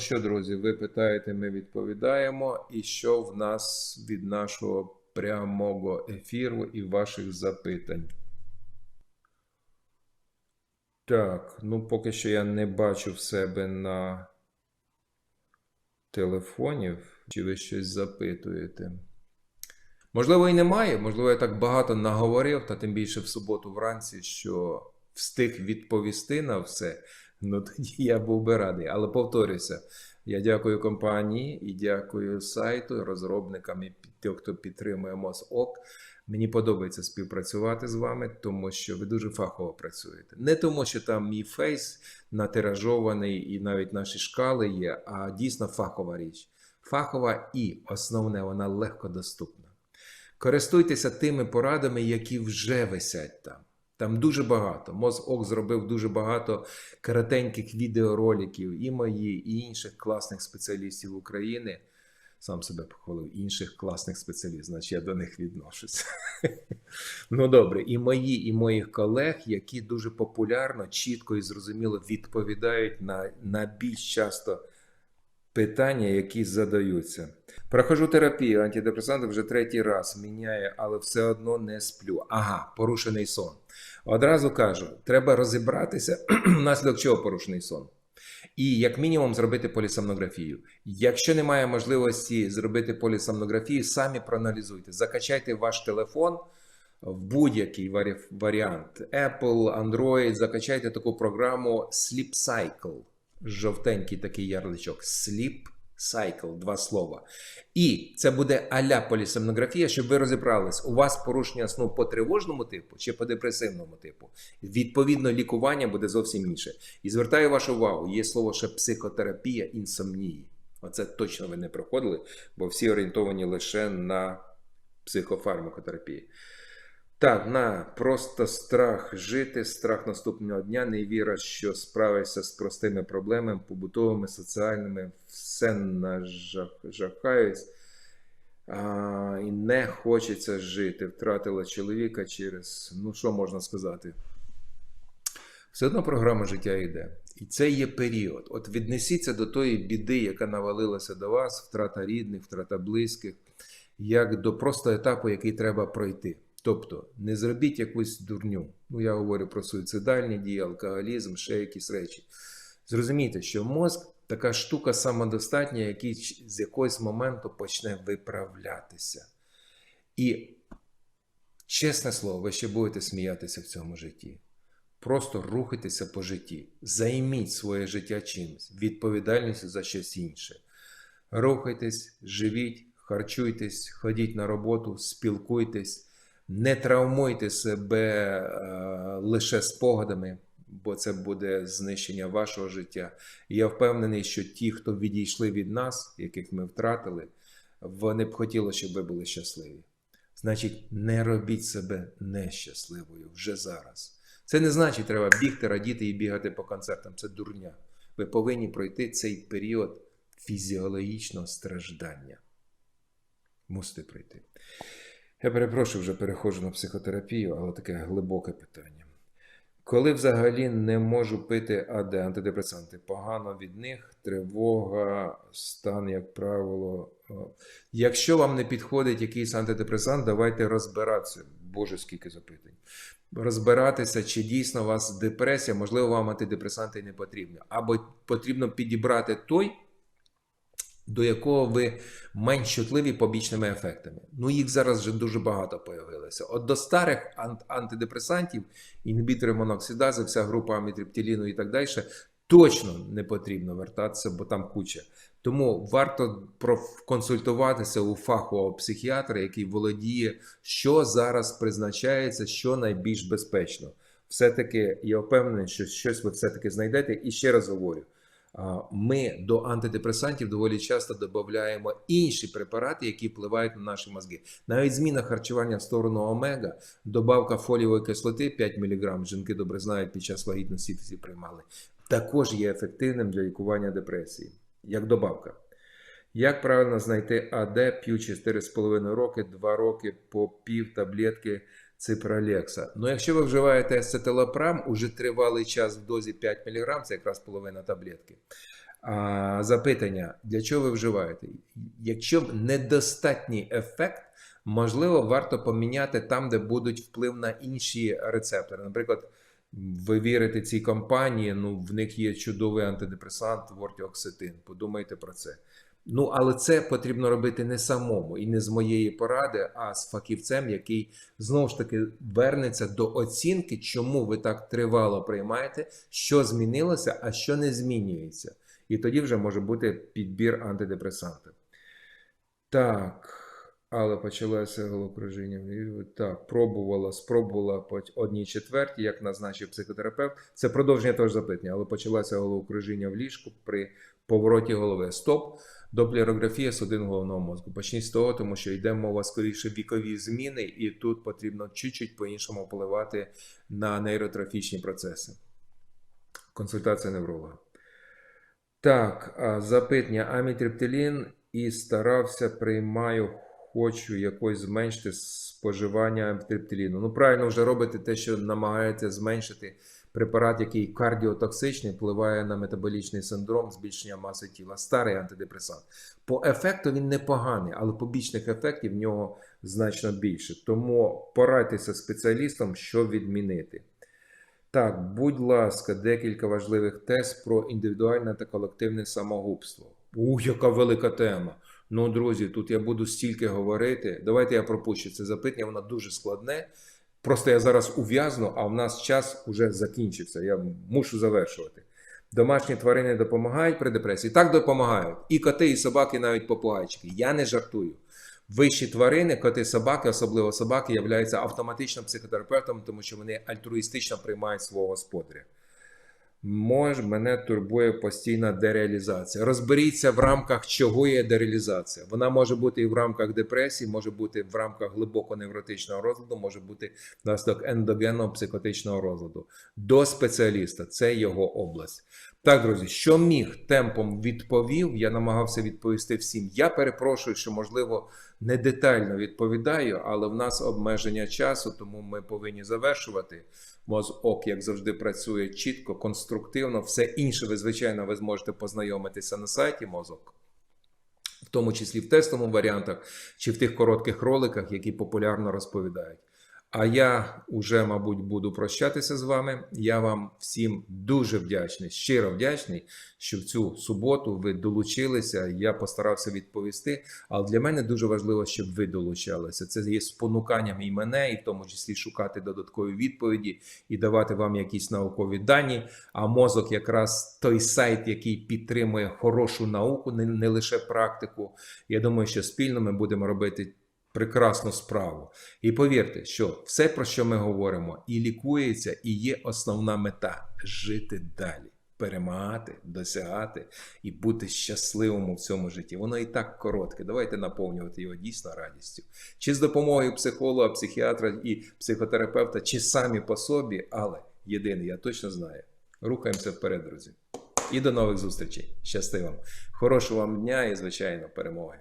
що, друзі, ви питаєте, ми відповідаємо. І що в нас від нашого прямого ефіру і ваших запитань? Так, ну поки що я не бачу в себе на телефонів, чи ви щось запитуєте. Можливо, і немає, можливо, я так багато наговорив, та тим більше в суботу вранці, що встиг відповісти на все. Ну тоді я був би радий. Але повторюся, я дякую компанії і дякую сайту, розробникам і тим, хто підтримує МОЗОК. Мені подобається співпрацювати з вами, тому що ви дуже фахово працюєте. Не тому, що там мій фейс натиражований і навіть наші шкали є, а дійсно фахова річ. Фахова і основне, вона легко доступна. Користуйтеся тими порадами, які вже висять там. Там дуже багато. МозОК зробив дуже багато коротеньких відеороликів, і мої, і інших класних спеціалістів України. Сам себе похвалив інших класних спеціалістів, значить я до них відношуся. ну добре, і мої, і моїх колег, які дуже популярно, чітко і зрозуміло відповідають на, на більш часто питання, які задаються. Прохожу терапію, антидепресанти вже третій раз міняє, але все одно не сплю. Ага, порушений сон. Одразу кажу, треба розібратися, внаслідок чого порушений сон. І як мінімум зробити полісомнографію. Якщо немає можливості зробити полісомнографію, самі проаналізуйте. Закачайте ваш телефон в будь-який варіант. Apple, Android, закачайте таку програму Sleep Cycle. Жовтенький такий ярличок. Sleep Cycle, два слова. І це буде аля полісомнографія, щоб ви розібрались, у вас порушення сну по тривожному типу чи по депресивному типу. Відповідно, лікування буде зовсім інше. І звертаю вашу увагу, є слово ще психотерапія інсомнії. Оце точно ви не проходили, бо всі орієнтовані лише на психофармакотерапії. Так, на просто страх жити, страх наступного дня, невіра, що справишся з простими проблемами, побутовими, соціальними, все нажахаюсь. А, і не хочеться жити. Втратила чоловіка через, ну що можна сказати? Все одно програма життя йде. І це є період. От віднесіться до тої біди, яка навалилася до вас, втрата рідних, втрата близьких, як до просто етапу, який треба пройти. Тобто не зробіть якусь дурню. Ну, я говорю про суїцидальні дії, алкоголізм, ще якісь речі. Зрозумійте, що мозк така штука самодостатня, який з якогось моменту почне виправлятися. І, чесне слово, ви ще будете сміятися в цьому житті. Просто рухайтеся по житті. Займіть своє життя чимось, відповідальністю за щось інше. Рухайтесь, живіть, харчуйтесь, ходіть на роботу, спілкуйтесь. Не травмуйте себе е, лише спогадами, бо це буде знищення вашого життя. Я впевнений, що ті, хто відійшли від нас, яких ми втратили, вони б хотіли, щоб ви були щасливі. Значить, не робіть себе нещасливою вже зараз. Це не значить, треба бігти, радіти і бігати по концертам. Це дурня. Ви повинні пройти цей період фізіологічного страждання. Мусите пройти. Я перепрошую, вже переходжу на психотерапію, але таке глибоке питання. Коли взагалі не можу пити АД, антидепресанти, погано від них, тривога, стан, як правило. Якщо вам не підходить якийсь антидепресант, давайте розбиратися. Боже, скільки запитань. Розбиратися, чи дійсно у вас депресія, можливо, вам антидепресанти не потрібні. Або потрібно підібрати той, до якого ви менш чутливі побічними ефектами. Ну, їх зараз вже дуже багато появилося. От до старих ант- антидепресантів, інгібітори моноксидази, вся група амітриптиліну і так далі, точно не потрібно вертатися, бо там куча. Тому варто проконсультуватися у фахового психіатра, який володіє, що зараз призначається, що найбільш безпечно. Все-таки я впевнений, що щось ви все-таки знайдете. І ще раз говорю: ми до антидепресантів доволі часто додаємо інші препарати, які впливають на наші мозги. Навіть зміна харчування в сторону омега, добавка фолієвої кислоти 5 мг, жінки добре знають, під час вагітності всі приймали, також є ефективним для лікування депресії, як добавка. Як правильно знайти АД, п'ючи 4,5 роки, 2 роки по пів таблетки ципролекса? Ну, якщо ви вживаєте ацетилопрам уже тривалий час в дозі 5 мг, це якраз половина таблетки. А, запитання: для чого ви вживаєте? Якщо недостатній ефект, можливо, варто поміняти там, де будуть вплив на інші рецептори. Наприклад, ви вірите цій компанії, ну в них є чудовий антидепресант вортіоксетин. Подумайте про це. Ну, але це потрібно робити не самому і не з моєї поради, а з фахівцем, який знову ж таки вернеться до оцінки, чому ви так тривало приймаєте, що змінилося, а що не змінюється. І тоді вже може бути підбір антидепресантів. Так. Але почалося головокружіння. Так, пробувала, спробувала по одній четвертій, як назначив психотерапевт. Це продовження того ж запитання, але почалося головокружіння в ліжку при повороті голови. Стоп, доплерографія судин головного мозку. Почніть з того, тому що йде мова скоріше вікові зміни, і тут потрібно чуть-чуть по-іншому впливати на нейротрофічні процеси. Консультація невролога. Так, запитання амітриптилін і старався, приймаю, хочу якось зменшити споживання амітриптиліну. Ну, правильно вже робите те, що намагаєте зменшити препарат, який кардіотоксичний, впливає на метаболічний синдром, збільшення маси тіла. Старий антидепресант. По ефекту він непоганий, але побічних ефектів в нього значно більше. Тому порадьтеся спеціалістом, що відмінити. Так, будь ласка, декілька важливих тез про індивідуальне та колективне самогубство. Ух, яка велика тема. Ну, друзі, тут я буду стільки говорити. Давайте я пропущу це запитання, воно дуже складне. Просто я зараз ув'язну, а в нас час уже закінчився. Я мушу завершувати. Домашні тварини допомагають при депресії? Так допомагають. І коти, і собаки, навіть попугайчики. Я не жартую. Вищі тварини, коти, собаки, особливо собаки, являються автоматично психотерапевтом, тому що вони альтруїстично приймають свого господаря. Мож, мене турбує постійна дереалізація. Розберіться в рамках, чого є дереалізація. Вона може бути і в рамках депресії, може бути в рамках глибоко невротичного розладу, може бути внаслідок ендогенного психотичного розладу. До спеціаліста це його область. Так, друзі, що міг темпом відповів, я намагався відповісти всім. Я перепрошую, що можливо не детально відповідаю, але в нас обмеження часу, тому ми повинні завершувати. Мозок, як завжди, працює чітко, конструктивно. Все інше, ви, звичайно, ви зможете познайомитися на сайті мозок, в тому числі в тестовому варіантах чи в тих коротких роликах, які популярно розповідають. А я уже, мабуть, буду прощатися з вами. Я вам всім дуже вдячний, щиро вдячний, що в цю суботу ви долучилися. Я постарався відповісти. Але для мене дуже важливо, щоб ви долучалися. Це є спонуканням і мене, і в тому числі шукати додаткові відповіді і давати вам якісь наукові дані. А мозок, якраз той сайт, який підтримує хорошу науку, не, не лише практику. Я думаю, що спільно ми будемо робити прекрасну справу. І повірте, що все, про що ми говоримо, і лікується, і є основна мета жити далі, перемагати, досягати і бути щасливим у цьому житті. Воно і так коротке. Давайте наповнювати його дійсно радістю. Чи з допомогою психолога, психіатра і психотерапевта, чи самі по собі, але єдине, я точно знаю. Рухаємося вперед, друзі. І до нових зустрічей. Щасти вам! Хорошого вам дня і, звичайно, перемоги!